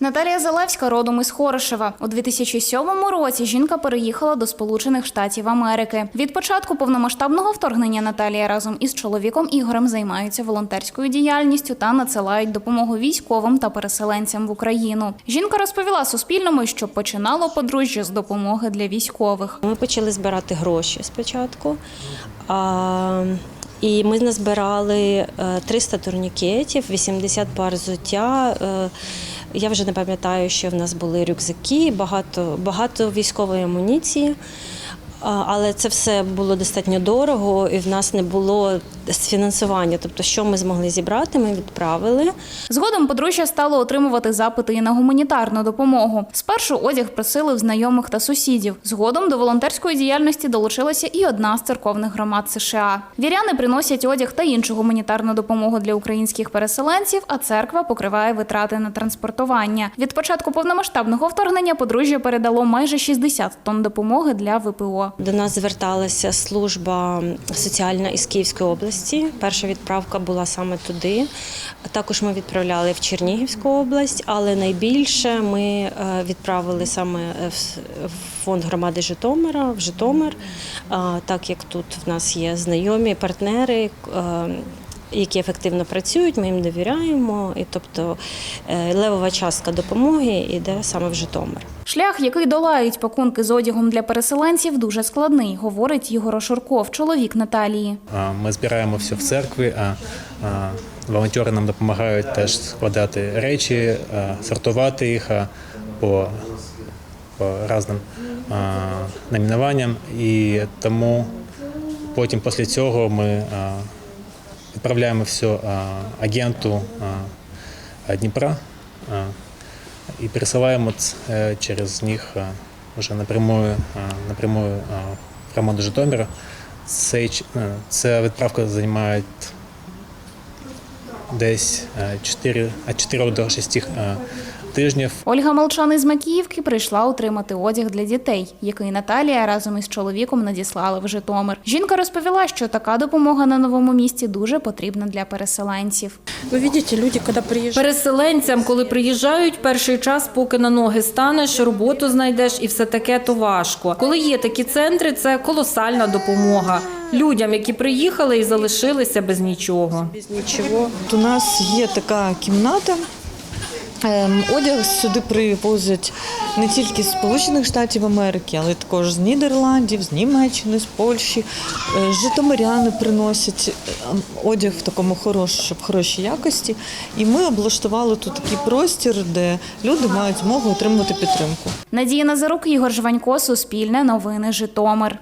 Наталія Залевська родом із Хорошева. У 2007 році жінка переїхала до Сполучених Штатів Америки. Від початку повномасштабного вторгнення Наталія разом із чоловіком Ігорем займаються волонтерською діяльністю та надсилають допомогу військовим та переселенцям в Україну. Жінка розповіла Суспільному, що починало подружжя з допомоги для військових. Ми почали збирати гроші спочатку. А, і ми назбирали е, 300 турнікетів, 80 пар взуття. Я вже не пам'ятаю, що в нас були рюкзаки, багато, багато військової амуніції. Але це все було достатньо дорого, і в нас не було фінансування. Тобто, що ми змогли зібрати, ми відправили. Згодом подружжя стало отримувати запити і на гуманітарну допомогу. Спершу одяг просили в знайомих та сусідів. Згодом до волонтерської діяльності долучилася і одна з церковних громад США. Віряни приносять одяг та іншу гуманітарну допомогу для українських переселенців, а церква покриває витрати на транспортування. Від початку повномасштабного вторгнення подружжя передало майже 60 тонн допомоги для ВПО. До нас зверталася служба соціальна із Київської області. Перша відправка була саме туди. Також ми відправляли в Чернігівську область, але найбільше ми е, відправили саме в в фонд громади Житомира в Житомир, е, так як тут в нас є знайомі партнери. Які ефективно працюють, ми їм довіряємо, і тобто е, левова частка допомоги йде саме в Житомир. Шлях, який долають пакунки з одягом для переселенців, дуже складний, говорить Ігор Ошурков, чоловік Наталії. Ми збираємо все в церкві, а волонтери нам допомагають теж складати речі, сортувати їх по, по різним а, номінуванням. І тому потім після цього ми а, відправляємо все агенту Днепра Дніпра пересылаем ц- е, через них уже напрямую, напрямую в команду Житомира. Е, Ця відправка займає десь е, 4, від 4 до 6 е, тижнів. Ольга Молчан із Макіївки прийшла отримати одяг для дітей, який Наталія разом із чоловіком надіслала в Житомир. Жінка розповіла, що така допомога на новому місці дуже потрібна для переселенців. Вы видите, люди, когда приезжают, Переселенцям, коли приїжджають, перший час, поки на ноги станеш, роботу знайдеш і все таке, то важко. Коли є такі центри, це колосальна допомога людям, які приїхали і залишилися без нічого. без ничего. От У нас є така кімната. Ем, Одяг сюди привозять не тільки з Сполучених Штатів Америки, але також з Нідерландів, з Німеччини, з Польщі. Е, Житомиряни приносять ем, одяг в такому хорошому, щоб хорошій якості. І ми облаштували тут такий простір, де люди мають змогу отримати підтримку. Надія Назарук, Ігор Жванько, Суспільне, Новини, Житомир.